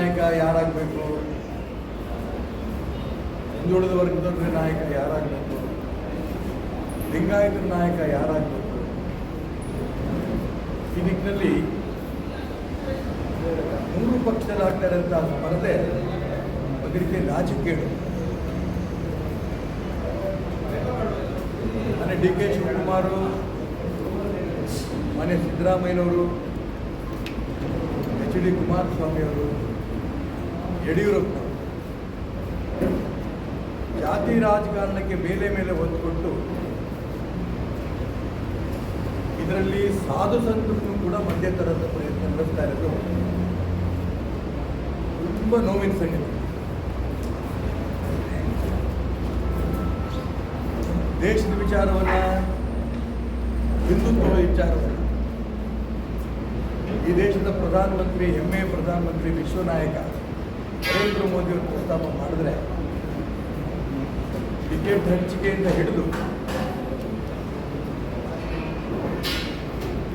ನಾಯಕ ಯಾರಾಗಬೇಕು? ಹಿಂದುಳಿದ ವರ್ಗದವ್ರ ನಾಯಕ ಯಾರಾಗಬೇಕು? ಲಿಂಗಾಯತರ ನಾಯಕ ಯಾರಾಗಬೇಕು? ಈ ನಿಟ್ಟಿನಲ್ಲಿ ಮೂರು ಪಕ್ಷಗಳಾಗ್ತಾರಂಥ ಸ್ಪರ್ಧೆ ಒಂದು ರೀತಿ ರಾಜಕೀಯ ಮನೆ ಡಿ ಕೆ ಶಿವಕುಮಾರು ಮನೆ ಸಿದ್ದರಾಮಯ್ಯನವರು, ಎಚ್ ಡಿ ಕುಮಾರಸ್ವಾಮಿ ಅವರು ಯಡಿಯೂರಪ್ಪನವರು ಜಾತಿ ರಾಜಕಾರಣಕ್ಕೆ ಮೇಲೆ ಮೇಲೆ ಒತ್ತು ಇದರಲ್ಲಿ ಸಾಧು ಸಂತರನ್ನು ಕೂಡ ಮಧ್ಯ ತರದ ಪ್ರಯತ್ನ ನಡೆಸ್ತಾ ಇರೋದು ತುಂಬ ನೋವಿನ ಸಂಗತಿ. ದೇಶದ ವಿಚಾರವನ್ನ, ಹಿಂದುತ್ವದ ವಿಚಾರವನ್ನ, ಈ ದೇಶದ ಪ್ರಧಾನಮಂತ್ರಿ, ಹೆಮ್ಮೆಯ ಪ್ರಧಾನಮಂತ್ರಿ ವಿಶ್ವ ನಾಯಕ ನರೇಂದ್ರ ಮೋದಿಯವರು ಪ್ರಸ್ತಾಪ ಮಾಡಿದ್ರೆ ಟಿಕೆಟ್ ಹಂಚಿಕೆಯಿಂದ ಹಿಡಿದು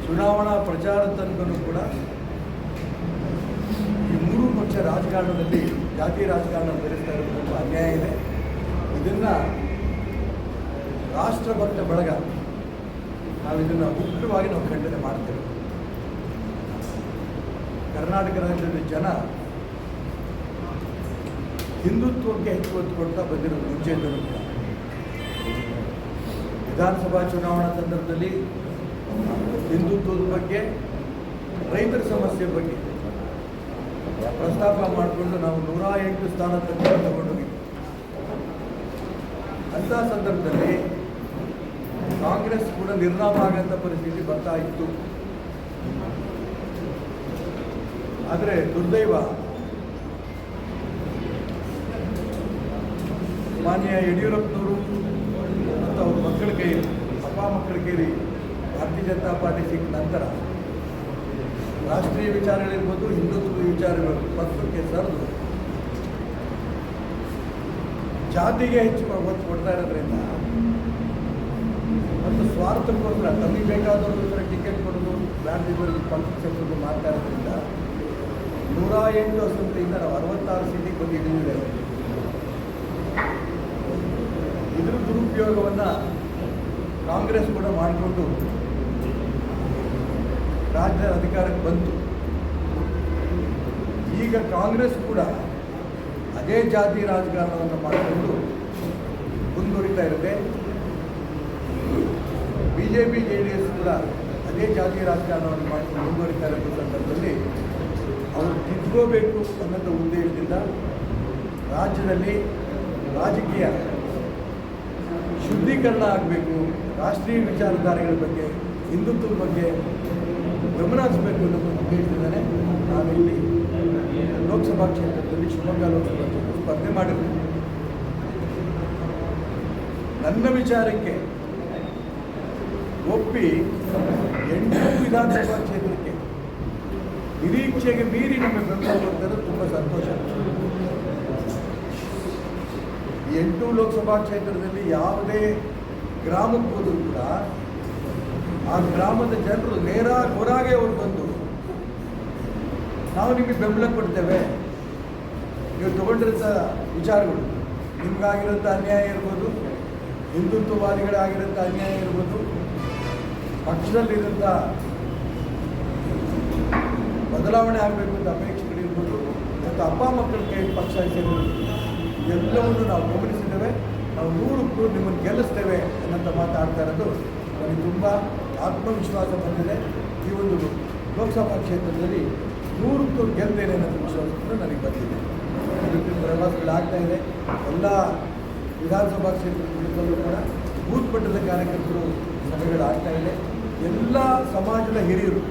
ಚುನಾವಣಾ ಪ್ರಚಾರದ ತನಕನೂ ಕೂಡ ಈ ಮೂರು ಪಕ್ಷ ರಾಜಕಾರಣದಲ್ಲಿ ಜಾತಿ ರಾಜಕಾರಣ ಬೆರೆಸ್ತಾ ಇರೋದು ಅನ್ಯಾಯ ಇದೆ. ಇದನ್ನ ರಾಷ್ಟ್ರಭಕ್ತ ಬಳಗ ನಾವು ಇದನ್ನು ಮುಖ್ಯವಾಗಿ ನಾವು ಖಂಡನೆ ಮಾಡ್ತೇವೆ. ಕರ್ನಾಟಕ ರಾಜ್ಯದಲ್ಲಿ ಜನ ಹಿಂದುತ್ವಕ್ಕೆ ಹೆಚ್ಚು ಒತ್ತು ಕೊಡ್ತಾ ಬಂದಿರೋದು ಮುಂಚೆಯಿಂದಲೂ ಕೂಡ. ವಿಧಾನಸಭಾ ಚುನಾವಣಾ ಸಂದರ್ಭದಲ್ಲಿ ಹಿಂದುತ್ವದ ಬಗ್ಗೆ, ರೈತರ ಸಮಸ್ಯೆ ಬಗ್ಗೆ ಪ್ರಸ್ತಾಪ ಮಾಡಿಕೊಂಡು ನಾವು ನೂರ ಎಂಟು ಸ್ಥಾನ ತನಕ ತಗೊಂಡೋಗಿ ಅಂಥ ಸಂದರ್ಭದಲ್ಲಿ ಕಾಂಗ್ರೆಸ್ ಕೂಡ ನಿರ್ನಾಮ ಆಗಂತ ಪರಿಸ್ಥಿತಿ ಬರ್ತಾ ಇತ್ತು. ಆದರೆ ದುರ್ದೈವ ಮಾನ್ಯ ಯಡಿಯೂರಪ್ಪನವರು ಮತ್ತು ಅವ್ರ ಮಕ್ಕಳ ಕೈಯಲ್ಲಿ ಅಪ್ಪ ಮಕ್ಕಳ ಕೈಲಿ ಭಾರತೀಯ ಜನತಾ ಪಾರ್ಟಿ ಸಿಕ್ಕ ನಂತರ ರಾಷ್ಟ್ರೀಯ ವಿಚಾರಗಳಿರ್ಬೋದು ಹಿಂದುತ್ವ ವಿಚಾರಗಳು ಪಕ್ಷಕ್ಕೆ ಸರಿದು ಜಾತಿಗೆ ಹೆಚ್ಚು ಒತ್ತು ಕೊಡ್ತಾ ಇರೋದ್ರಿಂದ ಮತ್ತು ಸ್ವಾರ್ಥಕ್ಕೋಸ್ಕರ ತಮಗೆ ಬೇಕಾದವ್ರಿಗೋಸ್ಕರ ಟಿಕೆಟ್ ಕೊಡೋದು ಬ್ಯಾಂಡಿಗಳಿಗೆ ಪಂಪ್ ಸೇರೋದು ಮಾಡ್ತಾ ನೂರ ಎಂಟು ಅಸಂಖ್ಯೆಯಿಂದ ನಾವು ಅರವತ್ತಾರು ಸೀಟಿಗೆ ಬಂದು ಹಿಡಿದಿದ್ದೇವೆ. ಇದ್ರ ದುರುಪಯೋಗವನ್ನು ಕಾಂಗ್ರೆಸ್ ಕೂಡ ಮಾಡಿಕೊಂಡು ರಾಜ್ಯ ಅಧಿಕಾರಕ್ಕೆ ಬಂತು. ಈಗ ಕಾಂಗ್ರೆಸ್ ಕೂಡ ಅದೇ ಜಾತಿ ರಾಜಕಾರಣವನ್ನು ಮಾಡಿಕೊಂಡು ಮುಂದುವರಿತಾ ಇರುತ್ತೆ. B J P J D S ಕೂಡ ಅದೇ ಜಾತಿ ರಾಜಕಾರಣವನ್ನು ಮಾಡಿಕೊಂಡು ಮುಂದುವರಿತಾ ಇರೋ ಸಂದರ್ಭದಲ್ಲಿ ಅವರು ತಿದ್ಕೋಬೇಕು ಅನ್ನೋದು ಉದ್ದೇಶದಿಂದ ರಾಜ್ಯದಲ್ಲಿ ರಾಜಕೀಯ ಶುದ್ಧೀಕರಣ ಆಗಬೇಕು, ರಾಷ್ಟ್ರೀಯ ವಿಚಾರಧಾರೆಗಳ ಬಗ್ಗೆ, ಹಿಂದುತ್ವದ ಬಗ್ಗೆ ಗಮನ ಹರಿಸಬೇಕು ಅನ್ನೋದು ನಾನು ನಾವಿಲ್ಲಿ ಲೋಕಸಭಾ ಕ್ಷೇತ್ರದಲ್ಲಿ ಶಿವಮೊಗ್ಗ ಲೋಕಸಭಾ ಕ್ಷೇತ್ರ ಸ್ಪರ್ಧೆ ಮಾಡಿದ್ದೀವಿ ನನ್ನ ವಿಚಾರಕ್ಕೆ ಒಪ್ಪಿ ಎಂಟು ವಿಧಾನಸಭಾ ಕ್ಷೇತ್ರಕ್ಕೆ ನಿರೀಕ್ಷೆಗೆ ಮೀರಿ ನಮಗೆ ಬೆಂಬಲ ಕೊಡ್ತಾರೆ ತುಂಬ ಸಂತೋಷ ಎಂಟು ಲೋಕಸಭಾ ಕ್ಷೇತ್ರದಲ್ಲಿ ಯಾವುದೇ ಗ್ರಾಮಕ್ಕೆ ಹೋದರೂ ಕೂಡ ಆ ಗ್ರಾಮದ ಜನರು ನೇರ ಹೊರಗೆ ಅವರು ಬಂದು, ನಾವು ನಿಮಗೆ ಬೆಂಬಲ ಕೊಡ್ತೇವೆ. ನೀವು ತಗೊಂಡಿರೋಂಥ ವಿಚಾರಗಳು ನಿಮಗಾಗಿರೋಂಥ ಅನ್ಯಾಯ ಇರ್ಬೋದು ಹಿಂದುತ್ವವಾದಿಗಳಾಗಿರೋಂಥ ಅನ್ಯಾಯ ಇರ್ಬೋದು ಪಕ್ಷದಲ್ಲಿರೋಂಥ ಬದಲಾವಣೆ ಆಗಬೇಕು ಅಂತ ಅಪೇಕ್ಷೆಗಳಿರ್ಬೋದು. ಮತ್ತು ಅಪ್ಪ ಮಕ್ಕಳಿಗೆ ಪಕ್ಷ ಸೇರಿದ್ರು ಎಲ್ಲವನ್ನು ನಾವು ಗಮನಿಸಿದ್ದೇವೆ. ನಾವು ನೂರಕ್ಕೂ ನಿಮ್ಮನ್ನು ಗೆಲ್ಲಿಸ್ತೇವೆ ಅನ್ನೋಂಥ ಮಾತಾಡ್ತಾ ಇರೋದು ನನಗೆ ತುಂಬ ಆತ್ಮವಿಶ್ವಾಸ ಬಂದಿದೆ. ಈ ಒಂದು ಲೋಕಸಭಾ ಕ್ಷೇತ್ರದಲ್ಲಿ ನೂರಕ್ಕೂ ಗೆಲ್ತೇನೆ ಅನ್ನೋ ವಿಶ್ವಾಸ ನನಗೆ ಬಂದಿದೆ. ಪ್ರವಾಸಗಳಾಗ್ತಾ ಇದೆ. ಎಲ್ಲ ವಿಧಾನಸಭಾ ಕ್ಷೇತ್ರದಲ್ಲೂ ಕೂಡ ಬೂತ್ ಮಟ್ಟದ ಕಾರ್ಯಕರ್ತರು ಸಭೆಗಳಾಗ್ತಾ ಇದೆ. ಎಲ್ಲ ಸಮಾಜದ ಹಿರಿಯರು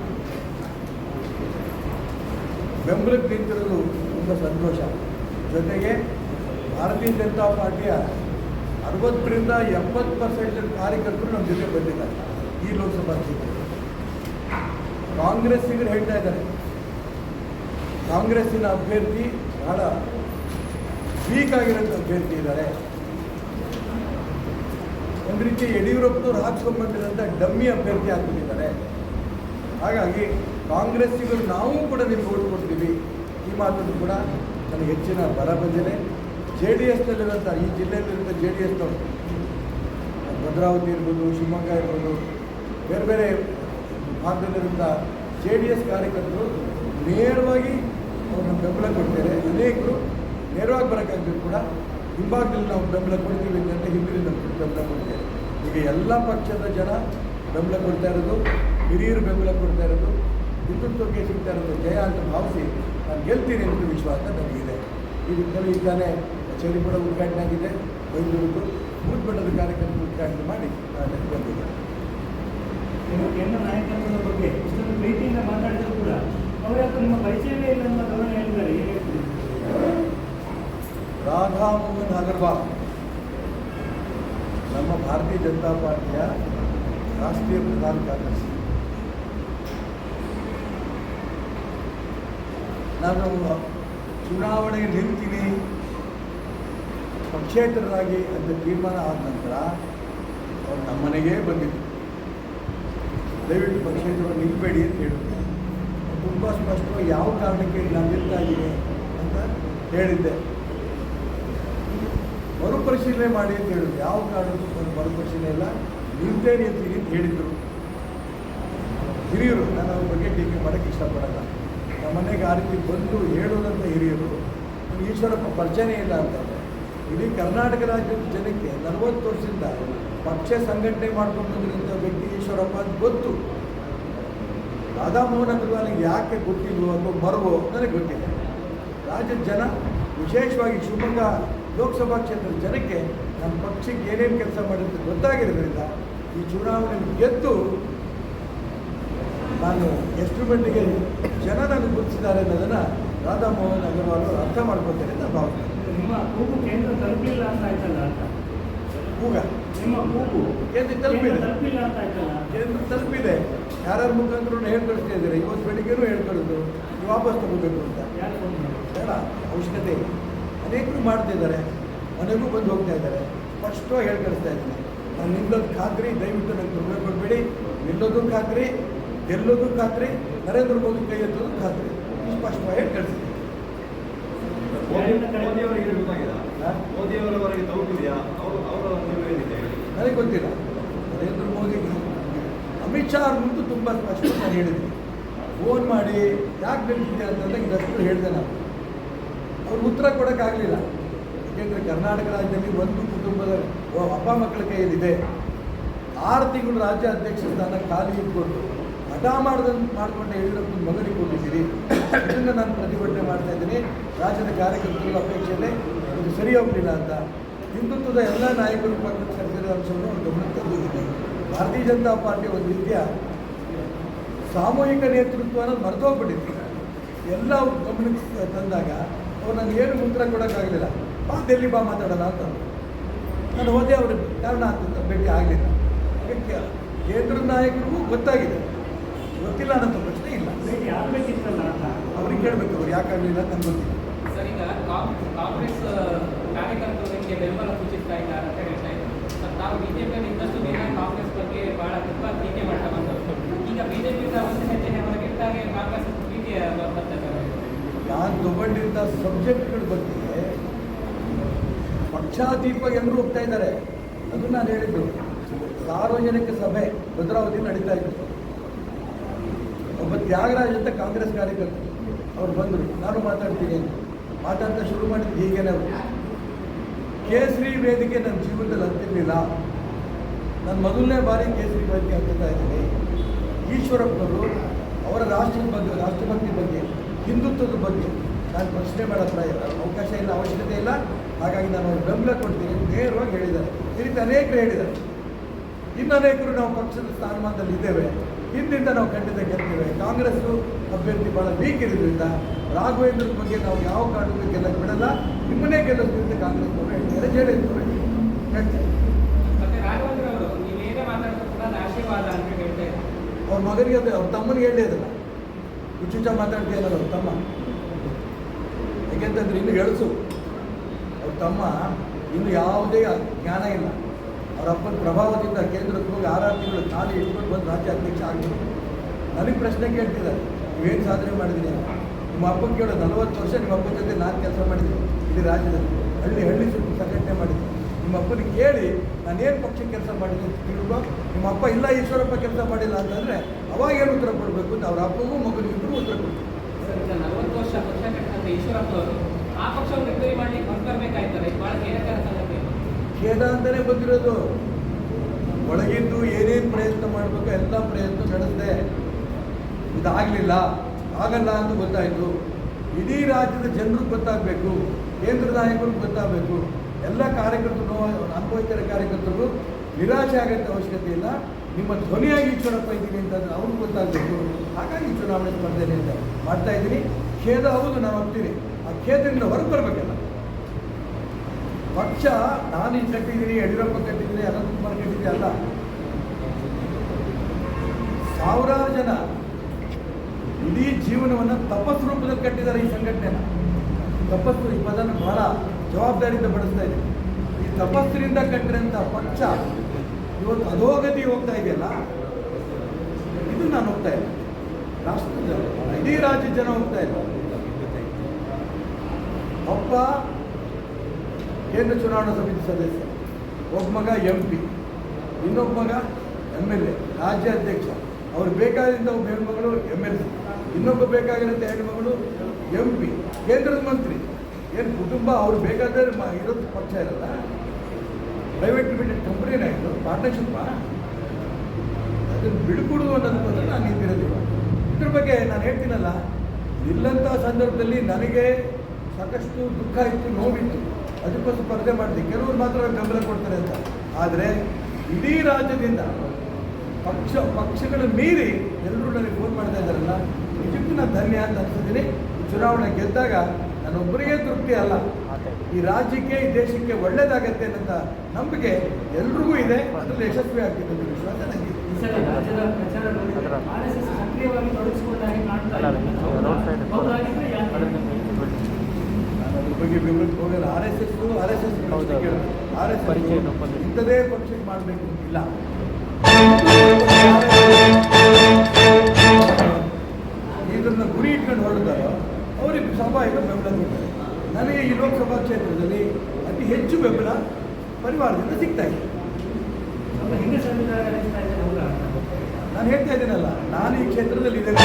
ಬೆಂಬಲಕ್ಕೆ ನಿಂತಿರೋದು ತುಂಬ ಸಂತೋಷ. ಜೊತೆಗೆ ಭಾರತೀಯ ಜನತಾ ಪಾರ್ಟಿಯ ಅರವತ್ತರಿಂದ ಎಪ್ಪತ್ತು ಪರ್ಸೆಂಟ್ ಕಾರ್ಯಕರ್ತರು ನಮ್ಮ ಜೊತೆ ಬಂದಿದ್ದಾರೆ ಈ ಲೋಕಸಭಾ ಕ್ಷೇತ್ರ ಕಾಂಗ್ರೆಸ್ಸಿಗರು ಹೇಳ್ತಾ ಇದ್ದಾರೆ. ಕಾಂಗ್ರೆಸ್ಸಿನ ಅಭ್ಯರ್ಥಿ ಬಹಳ ವೀಕ್ ಆಗಿರೋಂಥ ಅಭ್ಯರ್ಥಿ ಇದ್ದಾರೆ. ಒಂದು ರೀತಿ ಯಡಿಯೂರಪ್ಪನವ್ರು ಹಾಕ್ಸ್ಕೊಂಡ್ಬಂದಿರೋಂಥ ಡಮ್ಮಿ ಅಭ್ಯರ್ಥಿ ಆಗ್ಬಿಟ್ಟಿದ್ದಾರೆ. ಹಾಗಾಗಿ ಕಾಂಗ್ರೆಸ್ಸಿಗರು ನಾವು ಕೂಡ ನಿಮ್ಗೆ ಓಟ್ ಕೊಡ್ತೀವಿ. ಈ ಮಾತನ್ನು ಕೂಡ ನನಗೆ ಹೆಚ್ಚಿನ ಬರ ಬಂದಿದೆ ಜೆ ಡಿ ಎಸ್ನಲ್ಲಿರುವಂಥ ಈ ಜಿಲ್ಲೆಯಲ್ಲಿರುವಂಥ ಜೆ ಡಿ ಎಸ್ನವರು ಭದ್ರಾವತಿ ಇರ್ಬೋದು, ಶಿವಮೊಗ್ಗ ಇರ್ಬೋದು, ಬೇರೆ ಬೇರೆ ಭಾಗದಲ್ಲಿರುವಂಥ ಜೆ ಡಿ ಎಸ್ ಕಾರ್ಯಕರ್ತರು ನೇರವಾಗಿ ಅವ್ರನ್ನ ಬೆಂಬಲ ಕೊಡ್ತಾರೆ. ಅನೇಕರು ನೇರವಾಗಿ ಬರೋಕ್ಕಾಗಬೇಕು ಕೂಡ ಹಿಂಭಾಗದಲ್ಲಿ ನಾವು ಬೆಂಬಲ ಕೊಡ್ತೀವಿ ಅಂತ ಹಿಂದಿನಿಂದ ಬೆಂಬಲ ಕೊಡ್ತೇವೆ ಈಗ ಎಲ್ಲ ಪಕ್ಷದ ಜನ ಬೆಂಬಲ ಕೊಡ್ತಾ ಇರೋದು, ಹಿರಿಯರು ಬೆಂಬಲ ಕೊಡ್ತಾ ಇರೋದು ಹಿಂದುತ್ವಕ್ಕೆ ಸಿಗ್ತಾ ಇರೋದು, ಜಯ ಅಂತ ಭಾವಿಸಿ ನಾನು ಗೆಲ್ತೀನಿ ಅಂತ ವಿಶ್ವಾಸ ನನಗಿದೆ. ಈ ನಿಟ್ಟಿನಲ್ಲಿ ಕಚೇರಿ ಕೂಡ ಉದ್ಘಾಟನೆ ಆಗಿದೆ. ಒಂದು ಬೂತ್ ಮಟ್ಟದ ಕಾರ್ಯಕ್ರಮ ಉದ್ಘಾಟನೆ ಮಾಡಿ ನಾನು ಬಂದಿದ್ದೆ ಕೇಂದ್ರ ನಾಯಕತ್ವದ ಬಗ್ಗೆ ಇಷ್ಟೊಂದು ಪ್ರೀತಿಯಿಂದ ಮಾತಾಡಿದ್ರು ಕೂಡ ಅವ್ರು ಯಾಕೆ ನಿಮ್ಮ ಪರಿಚಯವೇ ಇಲ್ಲ ಅಂತ ಗೌರವ ಹೇಳಿದ್ದಾರೆ. ರಾಧಾ ಮೋಹನ್ ಅಗರ್ವಾಲ್ ನಮ್ಮ ಭಾರತೀಯ ಜನತಾ ಪಾರ್ಟಿಯ ರಾಷ್ಟ್ರೀಯ ಪ್ರಧಾನ ಕಾರ್ಯದರ್ಶಿ. ನಾನು ಚುನಾವಣೆಗೆ ನಿಲ್ತೀನಿ ಪಕ್ಷೇತರರಾಗಿ ಅಂತ ತೀರ್ಮಾನ ಆದ ನಂತರ ಅವ್ರು ನಮ್ಮನೆಗೇ ಬಂದಿದ್ದರು ದಯವಿಟ್ಟು ಪಕ್ಷೇತರ ನಿಲ್ಬೇಡಿ ಅಂತ ಹೇಳಿದ್ದೆ ತುಂಬ ಸ್ಪಷ್ಟವಾಗಿ ಯಾವ ಕಾರಣಕ್ಕೆ ನಾನು ನಿಲ್ತಾ ಅಂತ ಹೇಳಿದ್ದೆ. ಮರುಪರಿಶೀಲನೆ ಮಾಡಿ ಅಂತ ಹೇಳಿದ್ರು. ಯಾವ ಕಾರಣಕ್ಕೂ ಮರುಪರಿಶೀಲನೆ ಇಲ್ಲ ನಿಲ್ತೇ ನಿಲ್ತೀನಿ ಅಂತ ಹೇಳಿದರು. ಹಿರಿಯರು, ನಾನು ಅವ್ರ ಬಗ್ಗೆ ಟೀಕೆ ಮಾಡೋಕ್ಕೆ ಇಷ್ಟಪಡಲ್ಲ. ನಮ್ಮನೆಗೆ ಆ ರೀತಿ ಬಂದು ಹೇಳೋದಂತ ಹಿರಿಯರು ಈಶ್ವರಪ್ಪ ಪರಿಚಯನೇ ಇಲ್ಲ ಅಂತ. ಇಡೀ ಕರ್ನಾಟಕ ರಾಜ್ಯದ ಜನಕ್ಕೆ ನಲವತ್ತು ವರ್ಷದಿಂದ ಪಕ್ಷ ಸಂಘಟನೆ ಮಾಡ್ಕೊಂಡು ಬಂದಿರೋಂಥ ವ್ಯಕ್ತಿ ಈಶ್ವರಪ್ಪ ಅಂತ ಗೊತ್ತು. ರಾಧಾಮೋಹನ್ ಅಗರ್ವಾಲಿಗೆ ಯಾಕೆ ಗೊತ್ತಿಲ್ವೋ ಅಥವಾ ಮರವೋ ನನಗೆ ಗೊತ್ತಿಲ್ಲ. ರಾಜ್ಯದ ಜನ, ವಿಶೇಷವಾಗಿ ಶಿವಮೊಗ್ಗ ಲೋಕಸಭಾ ಕ್ಷೇತ್ರದ ಜನಕ್ಕೆ ನಮ್ಮ ಪಕ್ಷಕ್ಕೆ ಏನೇನು ಕೆಲಸ ಮಾಡಿದ್ದು ಗೊತ್ತಾಗಿರೋದ್ರಿಂದ ಈ ಚುನಾವಣೆ ಗೆದ್ದು ನಾನು ಎಷ್ಟು ಮಟ್ಟಿಗೆ ಜನ ನನಗೆ ಗುರುತಿಸಿದ್ದಾರೆ ಅನ್ನೋದನ್ನು ರಾಧಾಮೋಹನ್ ಅಗರ್ವಾಲ್ ಅರ್ಥ ಮಾಡ್ಕೊತಾರೆ ಅಂತ ಭಾವಿಸ್ತಾರೆ ನಿಮ್ಮ ಕೂಗು ಕೇಂದ್ರ ತಲುಪಿಲ್ಲ ಅಂತ ಆಯ್ತಲ್ಲ ಅಂತ? ಕೂಗ ನಿಮ್ಮ ಕೂಗು ಕೇಂದ್ರ ತಲುಪಿದೆ. ತಲುಪಿಲ್ಲ ಅಂತ ಆಯ್ತಲ್ಲ? ಕೇಂದ್ರ ತಲುಪಿದೆ. ಯಾರ್ಯಾರ ಮುಖಾಂತರ ಹೇಳ್ಕೊಳ್ತಾ ಇದ್ದಾರೆ? ಇವತ್ತು ಬೆಳಿಗ್ಗೆನೂ ಹೇಳ್ಕೊಳ್ಳೋದು ವಾಪಸ್ ತಗೋಬೇಕು ಅಂತ. ಯಾರು ಫೋನ್ ಬೇಡ ಅವಶ್ಯಕತೆ ಇಲ್ಲ. ಅನೇಕರು ಮಾಡ್ತಿದ್ದಾರೆ ಮನೆಗೂ ಬಂದು ಹೋಗ್ತಾ ಇದ್ದಾರೆ. ಸ್ಪಷ್ಟವಾಗಿ ಹೇಳಿ ಕಳಿಸ್ತಾ ಇದ್ದೀನಿ. ನಾನು ನಿಲ್ಲೋದು ಖಾತ್ರಿ ದಯವಿಟ್ಟು ನನಗೆ ತೊಂದರೆ ಕೊಡಬೇಡಿ. ನಿಲ್ಲೋದು ಖಾತ್ರಿ ಗೆಲ್ಲೋದು ಖಾತ್ರಿ ನರೇಂದ್ರ ಮೋದಿ ಕೈ ಎತ್ತೋದು ಖಾತ್ರಿ. ಸ್ಪಷ್ಟವಾಗಿ ಹೇಳಿ ಕಳಿಸಿದ್ದೀನಿ ನನಗೆ ಗೊತ್ತಿಲ್ಲ. ನರೇಂದ್ರ ಮೋದಿ ಅಮಿತ್ ಶಾ ಅವ್ರ ಮುಂದೆ ತುಂಬ ಸ್ಪಷ್ಟ ನಾನು ಹೇಳಿದ್ದೀನಿ ಫೋನ್ ಮಾಡಿ ಯಾಕೆ ನಿಲ್ತಿದ್ದೆ ಅಂತಂದಾಗ ಇದಷ್ಟು ಹೇಳಿದೆ ನಾನು. ಅವ್ರು ಉತ್ತರ ಕೊಡೋಕ್ಕಾಗಲಿಲ್ಲ ಯಾಕೆಂದರೆ ಕರ್ನಾಟಕ ರಾಜ್ಯದಲ್ಲಿ ಒಂದು ಕುಟುಂಬದ ಅಪ್ಪ ಮಕ್ಕಳ ಕೈಯಲ್ಲಿದೆ. ಆರು ತಿಂಗಳು ರಾಜ್ಯ ಅಧ್ಯಕ್ಷ ಸ್ಥಾನ ಖಾಲಿ ಇಟ್ಕೊಂಡು ಹಠ ಮಾಡಿದ ಮಾಡಿಕೊಂಡ ಯಡಿಯೂರಪ್ಪನ ಮಗನಿಗೆ ಕೊಟ್ಟಿದ್ದೀರಿ ಇದನ್ನು ನಾನು ಪ್ರತಿಭಟನೆ ಮಾಡ್ತಾ ಇದ್ದೀನಿ. ರಾಜ್ಯದ ಕಾರ್ಯಕರ್ತರಿಗೆ ಅಪೇಕ್ಷೆಯಲ್ಲಿ ಇದು ಸರಿ ಹೋಗಲಿಲ್ಲ ಅಂತ. ಹಿಂದುತ್ವದ ಎಲ್ಲ ನಾಯಕರು ಪಕ್ಕದ ಸರ್ಕಾರದ ಅಂಶವನ್ನು ಗಮನಕ್ಕೆ ತಂದಿದ್ದೀನಿ ಭಾರತೀಯ ಜನತಾ ಪಾರ್ಟಿ ಒಂದು ರೀತಿಯ ಸಾಮೂಹಿಕ ನೇತೃತ್ವನ ಮರೆತೋಗ್ಬಿಟ್ಟಿತ್ತು ಎಲ್ಲ ಗಮನಕ್ಕೆ ತಂದಾಗ ಅವ್ರು ನನಗೆ ಏನು ಉತ್ತರ ಕೊಡೋಕ್ಕಾಗಲಿಲ್ಲ. ಬಾ ಡೆಲ್ಲಿ ಬಾ ಮಾತಾಡೋಣ ಅಂತ ನಾನು ಹೋದೆ ಅವ್ರಿಗೆ ಕಾರಣ ಅಂತ ಭೇಟಿ ಆಗಲಿಲ್ಲ. ಅದಕ್ಕೆ ಕೇಂದ್ರ ನಾಯಕರಿಗೂ ಗೊತ್ತಾಗಿದೆ. ಗೊತ್ತಿಲ್ಲ ಅನ್ನೋದು ಪ್ರಶ್ನೆ ಇಲ್ಲ. ಅಂತ? ಅವ್ರಿಗೆ ಕೇಳಬೇಕು ಅವ್ರು ಯಾಕಾಗಲಿಲ್ಲ ಅಂತ ನಂಗೆ ಗೊತ್ತಿಲ್ಲ. ಸರ್ ಈಗ ಕಾಂಗ್- ಕಾಂಗ್ರೆಸ್ ಕಾರ್ಯಕರ್ತರಿಗೆ ನಿಮಗೆ ಬೆಂಬಲ ಸೂಚಿಸ್ತಾ ಇದ್ದಾರೆ ಅಂತ ಹೇಳ್ತಾ ಇದ್ದಾರೆ ಸರ್ ತಾವು ಬಿಜೆಪಿಯಲ್ಲಿ ಇದ್ದಷ್ಟು ದಿನ ಕಾಂಗ್ರೆಸ್ ಬಗ್ಗೆ ಬಹಳ ತುಂಬ ಟೀಕೆ ಮಾಡ್ತಾ ಬಂದವರು ಈಗ ಬಿಜೆಪಿಯಿಂದ ಒಂದು ಹೆಜ್ಜೆ ಹೊರಗಿಟ್ಟಾಗೆ ಕಾಂಗ್ರೆಸ್ ಟೀಕೆ ಬರ್ತದೆ ನಾನು ತಗೊಂಡಿದ್ದ ಸಬ್ಜೆಕ್ಟ್ಗಳ ಬಗ್ಗೆ ಪಕ್ಷಾತೀತವಾಗಿ ಎಲ್ಲರೂ ಹೋಗ್ತಾ ಇದ್ದಾರೆ. ಅದು ನಾನು ಹೇಳಿದ್ದು ಸಾರ್ವಜನಿಕ ಸಭೆ ಭದ್ರಾವತಿ ನಡೀತಾ ಇತ್ತು. ಒಬ್ಬ ತ್ಯಾಗರಾಜ್ ಅಂತ ಕಾಂಗ್ರೆಸ್ ಕಾರ್ಯಕರ್ತರು ಅವ್ರು ಬಂದರು. ನಾನು ಮಾತಾಡ್ತೀನಿ ಅಂತ. ಮಾತಾಡ್ತಾ ಶುರು ಮಾಡಿದ್ದು ಹೀಗೇನೆ ಅವರು ಕೇಸರಿ ವೇದಿಕೆ ನನ್ನ ಜೀವನದಲ್ಲಿ ಹತ್ತಿರಲಿಲ್ಲ ನಾನು ಮೊದಲನೇ ಬಾರಿ ಕೇಸರಿ ವೇದಿಕೆ ಹತ್ತುತ್ತಾ ಇದ್ದೀನಿ. ಈಶ್ವರಪ್ಪನವರು ಅವರ ರಾಷ್ಟ್ರದ ಬಗ್ಗೆ, ರಾಷ್ಟ್ರಭಕ್ತಿ ಬಗ್ಗೆ, ಹಿಂದುತ್ವದ ಬಗ್ಗೆ ನಾನು ಪ್ರಶ್ನೆ ಇಲ್ಲ. ಅವಕಾಶ ಇಲ್ಲ, ಅವಶ್ಯಕತೆ ಇಲ್ಲ. ಹಾಗಾಗಿ ನಾನು ಅವ್ರ ಬೆಂಬಲ ಕೊಡ್ತೀನಿ ನೇರವಾಗಿ ಹೇಳಿದ್ದಾರೆ. ಈ ರೀತಿ ಅನೇಕರು ಹೇಳಿದ್ದಾರೆ. ಇನ್ನು ಅನೇಕರು ನಾವು ಪಕ್ಷದ ಸ್ಥಾನಮಾನದಲ್ಲಿ ಇದ್ದೇವೆ ಹಿಂದಿಂದ ನಾವು ಖಂಡಿತ ಗೆಲ್ತೇವೆ. ಕಾಂಗ್ರೆಸ್ಸು ಅಭ್ಯರ್ಥಿ ಭಾಳ ವೀಕ್ ಇರೋದ್ರಿಂದ ರಾಘವೇಂದ್ರ ಬಗ್ಗೆ ನಾವು ಯಾವ ಕಾರಣಕ್ಕೂ ಗೆಲ್ಲಕ್ಕೆ ಬಿಡಲ್ಲ. ನಿಮ್ಮನ್ನೇ ಗೆಲ್ಲಿಸ್ತೀವಿ ಅಂತ ಕಾಂಗ್ರೆಸ್ನವರು ಹೇಳ್ತಾರೆ. ಜೆ ಡಿ ಹೇಳ್ತಾರೆ. ರಾಘವೇಂದ್ರ ಅವರು ನೀವೇನೇ ಮಾತಾಡಿದ್ರು ಕೂಡ ಆಶೀರ್ವಾದ ಅಂತ ಹೇಳ್ತಾ ಇದ್ದಾರೆ. ಅವ್ರ ಮಗನಿಗೆ ಅದು ಅವ್ರ ತಮ್ಮನಿಗೆ ಹೇಳಿ ಇದಲ್ಲ ಹುಚ್ಚುಚ್ಚ ಮಾತಾಡ್ತೀಯಲ್ಲ ಅವ್ರ ತಮ್ಮ. ಯಾಕೆಂತಂದ್ರೆ ಇನ್ನು ಎಳಸು ಅವ್ರ ತಮ್ಮ ಇನ್ನು ಯಾವುದೇ ಜ್ಞಾನ ಇಲ್ಲ. ಅವ್ರ ಅಪ್ಪನ ಪ್ರಭಾವದಿಂದ ಕೇಂದ್ರಕ್ಕೆ ಹೋಗಿ ಆರಾರು ತಿಂಗಳು ಖಾಲಿ ಇಟ್ಕೊಂಡು ಬಂದು ರಾಜ್ಯ ಅಧ್ಯಕ್ಷ ಆಗಿದ್ದರು ನನಗೆ ಪ್ರಶ್ನೆ ಕೇಳ್ತಿದ್ದಾರೆ. ನೀವೇನು ಸಾಧನೆ ಮಾಡಿದ್ದೀನಿ. ನಿಮ್ಮ ಅಪ್ಪನ ಕೇಳೋ ನಲವತ್ತು ವರ್ಷ ನಿಮ್ಮ ಅಪ್ಪನ ಜೊತೆ ನಾನು ಕೆಲಸ ಮಾಡಿದ್ದೀನಿ. ಇಲ್ಲಿ ರಾಜ್ಯದಲ್ಲಿ. ಹಳ್ಳಿ ಹಳ್ಳಿ ಸುತ್ತ ಸಂಘಟನೆ ಮಾಡಿದ್ದೀನಿ. ನಿಮ್ಮ ಅಪ್ಪನಿಗೆ ಕೇಳಿ ನಾನೇನು ಪಕ್ಷಕ್ಕೆ ಕೆಲಸ ಮಾಡಿದ್ದೆ ಅಂತ ಕೇಳುವ ನಿಮ್ಮ ಅಪ್ಪ ಇಲ್ಲ ಈಶ್ವರಪ್ಪ ಕೆಲಸ ಮಾಡಿಲ್ಲ ಅಂತಂದರೆ ಅವಾಗ ಏನು ಉತ್ತರ ಕೊಡಬೇಕು ಅಂತ ಅವ್ರ ಅಪ್ಪಗೂ ಮಗನಿಗೂ ಉತ್ತರ ಕೊಡ್ತಾರೆ ನಲವತ್ತು ವರ್ಷ ಪಕ್ಷ ಕಟ್ಟಿದಂತ ಈಶ್ವರಪ್ಪ ಅವರು ಆ ಪಕ್ಷವನ್ನು ಮಾಡಿ ಮಾಡ್ಲಿಕ್ಕೆ ಹೊರಬರ್ಬೇಕಾಯ್ತಲ್ಲ ಇದು ಬಹಳ ಖೇದಕರ ಸಂಗತಿ ಖೇದ ಅಂತಲೇ ಬಂದಿರೋದು. ಒಳಗಿದ್ದು ಏನೇನು ಪ್ರಯತ್ನ ಮಾಡಬೇಕು ಎಲ್ಲ ಪ್ರಯತ್ನ ನಡೆಸಿದೆ. ಇದಾಗಲಿಲ್ಲ, ಆಗಲ್ಲ ಅಂತ ಗೊತ್ತಾಯಿತು. ಇಡೀ ರಾಜ್ಯದ ಜನರಿಗೆ ಗೊತ್ತಾಗಬೇಕು, ಕೇಂದ್ರ ನಾಯಕರಿಗೆ ಗೊತ್ತಾಗಬೇಕು. ಎಲ್ಲ ಕಾರ್ಯಕರ್ತರು ಅನುಭವಿತರ ಕಾರ್ಯಕರ್ತರು ನಿರಾಶೆ ಆಗಂತ ಅವಶ್ಯಕತೆ ಇಲ್ಲ. ನಿಮ್ಮ ಧ್ವನಿಯಾಗಿ ಈಶ್ವರಪ್ಪ ಇದ್ದೀನಿ ಅಂತಂದ್ರೆ ಅವ್ರಿಗೆ ಗೊತ್ತಾಗಬೇಕು. ಹಾಗಾಗಿ ಚುನಾವಣೆ ಸ್ಪರ್ಧೆಯಲ್ಲಿ ಮಾಡ್ತಾ ಇದ್ದೀನಿ. ಖೇದ ಹೌದು ನಾನು ಹೋಗ್ತೀನಿ ಆ ಖೇದದಿಂದ ಹೊರಗೆ ಬರಬೇಕಲ್ಲ. ಪಕ್ಷ, ನಾನು ಇಲ್ಲಿ ಕಟ್ಟಿದ್ದೀನಿ, ಯಡಿಯೂರಪ್ಪ ಕಟ್ಟಿದ್ದೀನಿ ಅನಂತಕುಮಾರ್ ಕಟ್ಟಿದ್ದೀನಿ ಅಲ್ಲ. ಸಾವಿರಾರು ಜನ ಇಡೀ ಜೀವನವನ್ನು ತಪಸ್ ರೂಪದಲ್ಲಿ ಕಟ್ಟಿದ್ದಾರೆ ಈ ಸಂಘಟನೆನ. ತಪಸ್ಸು ಈ ಪದನ ಬಹಳ ಜವಾಬ್ದಾರಿಯಿಂದ ಬಳಸ್ತಾ ಇದೆ. ಈ ತಪಸ್ಸಿನಿಂದ ಕಟ್ಟಿದಂಥ ಪಕ್ಷ ಇವತ್ತು ಅಧೋಗತಿ ಹೋಗ್ತಾ ಇದೆಯಲ್ಲ? ಇದು ನಾನು ಹೋಗ್ತಾ ಇಲ್ಲ. ರಾಷ್ಟ್ರದ, ಇಡೀ ರಾಜ್ಯದ ಜನ ಹೋಗ್ತಾ ಇಲ್ಲ. ಒಬ್ಬ ಕೇಂದ್ರ ಚುನಾವಣಾ ಸಮಿತಿ ಸದಸ್ಯ, ಒಬ್ಬ ಮಗ ಎಂ ಪಿ ಇನ್ನೊಬ್ಬ ಮಗ ಎಂ ಎಲ್ ಎ ರಾಜ್ಯಾಧ್ಯಕ್ಷ ಅವ್ರು ಬೇಕಾದಂಥ ಒಬ್ಬ ಹೆಣ್ಮಗಳು ಎಂ ಎಲ್ ಎ ಇನ್ನೊಬ್ಬ ಬೇಕಾಗಿರೋಂಥ ಹೆಣ್ಮಗಳು ಎಂ ಪಿ ಕೇಂದ್ರದ ಮಂತ್ರಿ. ಏನು ಕುಟುಂಬ ಅವ್ರು ಬೇಕಾದ್ರೆ ಇರೋದು ಪಕ್ಷ ಇರಲ್ಲ? ಪ್ರೈವೇಟ್ ಲಿಮಿಟೆಡ್ ಕಂಪ್ನಿನ ಇದು ಪಾರ್ಟ್ನರ್ಶಿಪ್ಪ ಅದನ್ನು ಬಿಡುಕೊಡು ಅನ್ನೋದಕ್ಕೋಸ್ಕರ ನಾನು ನಿಂತಿರೋದಿಲ್ಲ ಇದ್ರ ಬಗ್ಗೆ ನಾನು ಹೇಳ್ತೀನಲ್ಲ ಇಲ್ಲಂಥ ಸಂದರ್ಭದಲ್ಲಿ ನನಗೆ ಸಾಕಷ್ಟು ದುಃಖ ಇತ್ತು, ನೋವಿತ್ತು. ಅದಕ್ಕೋಸ್ಕರ ಸ್ಪರ್ಧೆ ಮಾಡಿದೆ ಕೆಲವರು ಮಾತ್ರ ಬೆಂಬಲ ಕೊಡ್ತಾರೆ ಅಂತ. ಆದರೆ ಇಡೀ ರಾಜ್ಯದಿಂದ ಪಕ್ಷ ಪಕ್ಷಗಳ ಮೀರಿ ಎಲ್ಲರೂ ನನಗೆ ಫೋನ್ ಮಾಡ್ತಾ ಇದ್ದಾರಲ್ಲ ನಿಜಕ್ಕೂ ನಾನು ಧನ್ಯ ಅಂತ ಅನ್ಸಿದ್ದೀನಿ ಈ ಚುನಾವಣೆ ಗೆದ್ದಾಗ ನಾನೊಬ್ಬರಿಗೆ ತೃಪ್ತಿ ಅಲ್ಲ. ಈ ರಾಜ್ಯಕ್ಕೆ ಈ ದೇಶಕ್ಕೆ ಒಳ್ಳೇದಾಗತ್ತೆ ಅನ್ನೋ ನಂಬಿಕೆ ಎಲ್ರಿಗೂ ಇದೆ. ಅದರಲ್ಲಿ ಯಶಸ್ವಿ ಆಗ್ತಿದೆ ಅಂತ ವಿಶ್ವಾಸ ನನಗೆ ಸಕ್ರಿಯವಾಗಿ ತೊಡಗಿಸಿಕೊಂಡಾಗಿ ಕಾಣ್ತಾ ಅಲ್ಲ, ಇದೆ ಅಲ್ಲ, ರೋಡ್ ಸೈಡ್ ಹೌದಾಗಿದ್ರೆ ಯಾಕೆ ನಾನು ಅದ್ರ ಬಗ್ಗೆ ವಿವರಕ್ಕೆ ಹೋಗಲ್ಲ. R S S R S S. R S ಪರಿಚಯ. ಇಂಥದೇ ಪಕ್ಷಕ್ಕೆ ಮಾಡಬೇಕು ಇಲ್ಲ. ಇದನ್ನ ಗುರಿ ಇಟ್ಕೊಂಡು ಹೊರಡ್ತಾರೋ ಅವರಿಗೆ ಸ್ವಾಭಾವಿಕ ಬೆಂಬಲ ಕೊಡ್ತಾರೆ. ನನಗೆ ಈ ಲೋಕಸಭಾ ಕ್ಷೇತ್ರದಲ್ಲಿ ಅತಿ ಹೆಚ್ಚು ಬೆಂಬಲ ಪರಿವಾರದಿಂದ ಸಿಗ್ತಾ ಇದೆ. ನಾನು ಹೇಳ್ತಾ ಇದ್ದೀನಲ್ಲ ನಾನು ಈ ಕ್ಷೇತ್ರದಲ್ಲಿ ಇದ್ದೇನೆ.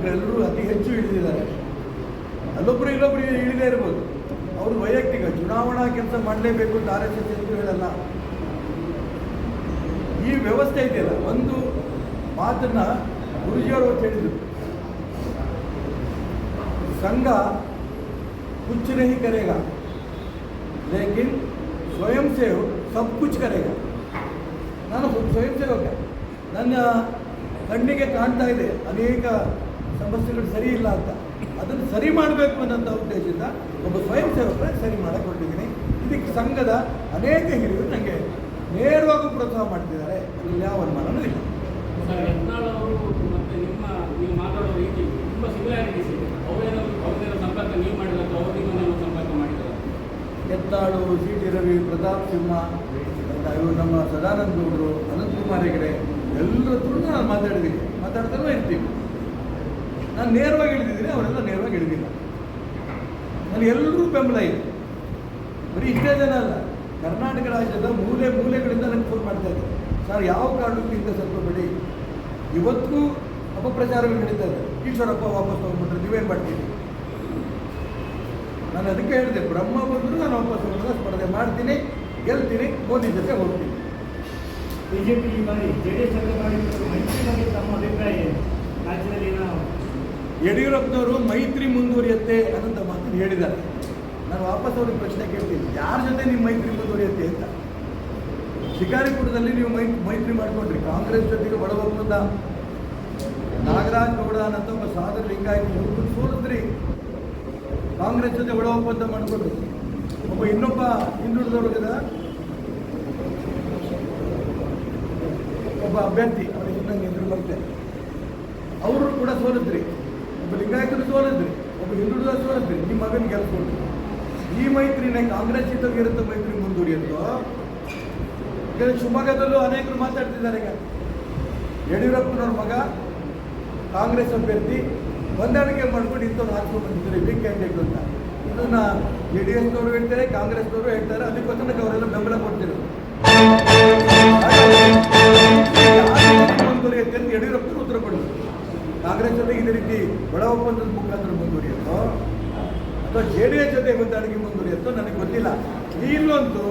ಪರಿವಾರ ಪ್ರಮುಖರೆಲ್ಲರೂ ಅತಿ ಹೆಚ್ಚು ಇಳಿದಿದ್ದಾರೆ ಅಲ್ಲೊಬ್ಬರು ಇಲ್ಲೊಬ್ಬರು ಇಳಿದೇ ಇರ್ಬೋದು ಅವರು ವೈಯಕ್ತಿಕ ಚುನಾವಣಾ ಕೆಲಸ ಮಾಡಲೇಬೇಕು ಅಂತ ಆರ್ ಎಸ್ ಎಸ್ ಎಂದು ಹೇಳಲ್ಲ ಈ ವ್ಯವಸ್ಥೆ ಇದೆಯಲ್ಲ ಒಂದು ಮಾತನ್ನ ಗುರುಜಿಯವರು ಅವತ್ತು ಹೇಳಿದರು ಸಂಘ कुछ नहीं करेगा लेकिन स्वयं सेवक सब कुछ करेगा ನಾನು ಒಬ್ಬ ಸ್ವಯಂ ಸೇವಕ ನನ್ನ ಕಣ್ಣಿಗೆ ಕಾಣ್ತಾ ಇದೆ ಅನೇಕ ಸಮಸ್ಯೆಗಳು ಸರಿ ಇಲ್ಲ ಅಂತ. ಅದನ್ನು ಸರಿ ಮಾಡಬೇಕು ಅನ್ನೋಂಥ ಉದ್ದೇಶದಿಂದ ಒಬ್ಬ ಸ್ವಯಂ ಸೇವಕರ ಸರಿ ಮಾಡಕ್ಕೆ ಹೊರಟಿದ್ದೀನಿ ಇದಕ್ಕೆ ಸಂಘದ ಅನೇಕ ಹಿರಿಯರು ನನಗೆ ನೇರವಾಗಿ ಪ್ರೋತ್ಸಾಹ ಮಾಡ್ತಿದ್ದಾರೆ. ಇಲ್ಲಿ ಯಾವ ಅನುಮಾನನೂ ಇಲ್ಲ. ಎತ್ತಾಳು ಸಿ. ಟಿ. ರವಿ ಪ್ರತಾಪ್ ಸಿಂಹ ಇವರು ನಮ್ಮ ಸದಾನಂದ ಗೌಡರು ಅನಂತಕುಮಾರ್ ಹೆಗಡೆ ಎಲ್ಲರ ಹತ್ರ ನಾನು ಮಾತಾಡಿದ್ದೀನಿ. ಮಾತಾಡ್ತಾನೂ ಇರ್ತೀವಿ ನಾನು ನೇರವಾಗಿ ಇಳಿದಿದ್ದೀನಿ ಅವರೆಲ್ಲ ನೇರವಾಗಿ ಇಳಿದಿಲ್ಲ ನಾನು ಎಲ್ಲರೂ ಬೆಂಬಲ ಇದೆ. ಬರೀ ಇಷ್ಟೇ ಜನ ಅಲ್ಲ, ಕರ್ನಾಟಕ ರಾಜ್ಯದ ಮೂಲೆ ಮೂಲೆಗಳಿಂದ ನನಗೆ ಫೋನ್ ಮಾಡ್ತಾ ಇದ್ದಾರೆ. ಸರ್, ಯಾವ ಕಾರಣಕ್ಕೂ ಇಂಥ ಸ್ವಲ್ಪ ಬಿಡಿ ಇವತ್ತಿಗೂ ಅಪಪ್ರಚಾರಗಳು ನಡೀತಾ ಇದೆ. ಈಶ್ವರಪ್ಪ ವಾಪಸ್ ತೊಗೊಂಡ್ಬಿಟ್ರೆ, ನೀವೇನು ಮಾಡ್ತೀರಿ? ನಾನು ಅದಕ್ಕೆ ಹೇಳಿದೆ, ಬ್ರಹ್ಮ ಬಂದರೂ ನಾನು ವಾಪಸ್ ಹೋಗೋದ ಸ್ಪರ್ಧೆ ಮಾಡ್ತೀನಿ, ಗೆಲ್ತೀನಿ ಮೋದಿ ಜೊತೆ ಹೋಗ್ತೀನಿ. ಬಿಜೆಪಿ ಬಾರಿ ಜೆ ಡಿ ಎಸ್ ಮಾಡಿದ್ರು ಮೈತ್ರಿ ಬಗ್ಗೆ ತಮ್ಮ ಅಭಿಪ್ರಾಯ ಏನು? ರಾಜ್ಯದಲ್ಲಿ ಏನೋ ಯಡಿಯೂರಪ್ಪನವರು ಮೈತ್ರಿ ಮುಂದುವರಿಯುತ್ತೆ ಅನ್ನೋಂಥ ಮಾತನ್ನು ಹೇಳಿದ್ದಾರೆ. ನಾನು ವಾಪಸ್ ಅವ್ರಿಗೆ ಪ್ರಶ್ನೆ ಕೇಳ್ತೀನಿ. ಯಾರ ಜೊತೆ ನಿಮ್ಮ ಮೈತ್ರಿ ಮುಂದುವರಿಯುತ್ತೆ ಅಂತ? ಶಿಕಾರಿಪುರದಲ್ಲಿ ನೀವು ಮೈ, ಮೈತ್ರಿ ಮಾಡಿಕೊಂಡ್ರಿ. ಕಾಂಗ್ರೆಸ್ ಜೊತೆಗೆ ಒಳ ಒಪ್ಪಂದ ನಾಗರಾಜ್ ಗೌಡ ಒಂದು ಒಬ್ಬ ಸಾಧು ಲಿಂಗಾಯತ ಸೋಲಿದ್ರಿ ಕಾಂಗ್ರೆಸ್ ಜೊತೆ ಒಳ ಒಪ್ಪಂದ ಮಾಡಿಕೊಂಡ್ರಿ. ಒಬ್ಬ ಇನ್ನೊಬ್ಬ ಹಿಂದುಳಿದವರ್ಗದ ಒಬ್ಬ ಅಭ್ಯರ್ಥಿ, ಅವರಿಗೆ ನಂಗೆ ಎದುರು ಬರುತ್ತೆ. ಅವರು ಕೂಡ ಸೋಲಿದ್ರಿ ಒಬ್ಬ ಲಿಂಗಾಯತರು ಸೋಲಿದ್ರಿ, ಒಬ್ಬ ಹಿಂದುಳಿದ ಸೋಲಿದ್ರಿ, ನಿಮ್ಮ ಮಗನ ಗೆಲ್ಸ್ಕೊಂಡ್ರಿ ಈ ಮೈತ್ರಿನೇ ಕಾಂಗ್ರೆಸ್ ಇದ್ದಾಗ ಮೈತ್ರಿ ಮುಂದುವರಿಯುತ್ತೋ? ಶಿವಮೊಗ್ಗದಲ್ಲೂ ಅನೇಕರು ಮಾತಾಡ್ತಿದ್ದಾರೆ ಈಗ. ಯಡಿಯೂರಪ್ಪನವ್ರ ಮಗ, ಕಾಂಗ್ರೆಸ್ ಅಭ್ಯರ್ಥಿ, ಹೊಂದಾಣಿಕೆ ಮಾಡ್ಕೊಂಡು ಇಂಥವ್ರು ಹಾಕ್ಕೊಂಡು ಬಂದಿದ್ದಾರೆ ಬಿಗ್ ಕ್ಯಾಂಡಿಡೇಟ್ ಅಂತ. ಇದನ್ನ ಜೆ ಹೇಳ್ತಾರೆ, ಕಾಂಗ್ರೆಸ್ನವರು ಹೇಳ್ತಾರೆ, ಅದಕ್ಕೋಸ್ಕರ ಅವರೆಲ್ಲ ಬೆಂಬಲ ಕೊಡ್ತಿರೋದು. ಯಡಿಯೂರಪ್ಪನ ಉತ್ತರ ಕೊಡೋದು. ಕಾಂಗ್ರೆಸ್ ಜೊತೆಗೆ ಇದೇ ರೀತಿ ಒಳ ಒಪ್ಪಂದದ ಮುಖಾಂತರ ಮುಂದುವರಿಯುತ್ತೋ? ಅಥವಾ ಜೆ ಡಿ ಎಸ್ ಜೊತೆ ಹೊಂದಾಣಿಕೆ ಮುಂದುವರಿಯುತ್ತೋ? ನನಗೆ ಗೊತ್ತಿಲ್ಲ. ಇಲ್ಲೊಂದು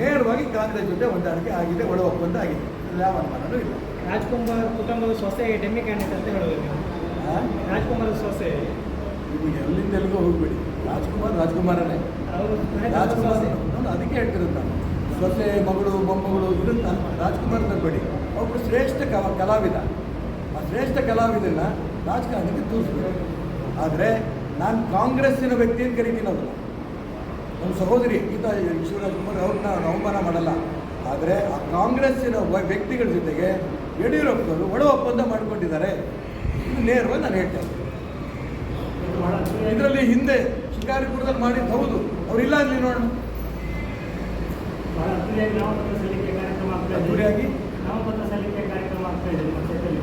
ನೇರವಾಗಿ ಕಾಂಗ್ರೆಸ್ ಜೊತೆ ಹೊಂದಾಣಿಕೆ ಆಗಿದೆ ಒಳ ಒಪ್ಪಂದ ಆಗಿದೆ. ಯಾವ ಅನುಮಾನನೂ ಇಲ್ಲ. ರಾಜ್ಕುಮಾರ್ ಕುಟುಂಬದ ಸೊಸೆ ಡೆಮ್ಮಿ ಕ್ಯಾಂಡಿಡೇಟ್ ಅಂತ ಹೇಳೋದು? ರಾಜ್ಕುಮಾರ್ ಸೊಸೆ. ನೀವು ಎಲ್ಲಿಂದ ಎಲ್ಲಿಗೋ ಹೋಗ್ಬೇಡಿ. ರಾಜ್ಕುಮಾರ್ ರಾಜ್ಕುಮಾರನೇ. ರಾಜ್ಕುಮಾರ್ ನಾನು ಅದಕ್ಕೆ ಹೇಳ್ತಿರೋದು ನಾನು. ಸೊಸೆ ಮಗಳು ಮೊಮ್ಮಗಳು ಇದನ್ನ ರಾಜ್ಕುಮಾರ್ ತರಬೇಡಿ. ಒಬ್ಬರು ಶ್ರೇಷ್ಠ ಕಲ ಕಲಾವಿದ. ಆ ಶ್ರೇಷ್ಠ ಕಲಾವಿದನ್ನ ರಾಜಕಾರಣಕ್ಕೆ ತೋರಿಸ್ಬೇಕು. ಆದರೆ ನಾನು ಕಾಂಗ್ರೆಸ್ಸಿನ ವ್ಯಕ್ತಿ ಅಂತ ಕರಿತೀನಿ ಅವರು ನಮ್ಮ ಸಹೋದರಿ ಗೀತಾ ಶಿವರಾಜ್ಕುಮಾರ್ ಅವ್ರನ್ನ ನಾನು ಅವಮಾನ ಮಾಡಲ್ಲ. ಆದರೆ ಆ ಕಾಂಗ್ರೆಸ್ಸಿನ ವ್ಯಕ್ತಿಗಳ ಜೊತೆಗೆ ಯಡಿಯೂರಪ್ಪನವರು ಒಳ ಒಪ್ಪಂದ ಮಾಡಿಕೊಂಡಿದ್ದಾರೆ. ಇದು ನೇರವಾಗಿ ನಾನು ಹೇಳ್ತೇನೆ ಇದರಲ್ಲಿ ಹಿಂದೆ ಶಿಕಾರಿಪುರದಲ್ಲಿ ಮಾಡಿದ್ದು ಹೌದು. ಅವರಿಲ್ಲ ಅಲ್ಲಿ ನೋಡೋಣ ಅದ್ದೂರಿಯಾಗಿ ನಾಮಪತ್ರ ಸಲ್ಲಿಕೆ ಕಾರ್ಯಕ್ರಮ ಆಗ್ತಾ ಇದೆ ಅದ್ದೂರಿಯಾಗಿ? ನಾಮಪತ್ರ ಸಲ್ಲಿಕೆ ಕಾರ್ಯಕ್ರಮ ಆಗ್ತಾ ಇದೆ ನಿಮ್ಮ ಕ್ಷೇತ್ರದಲ್ಲಿ.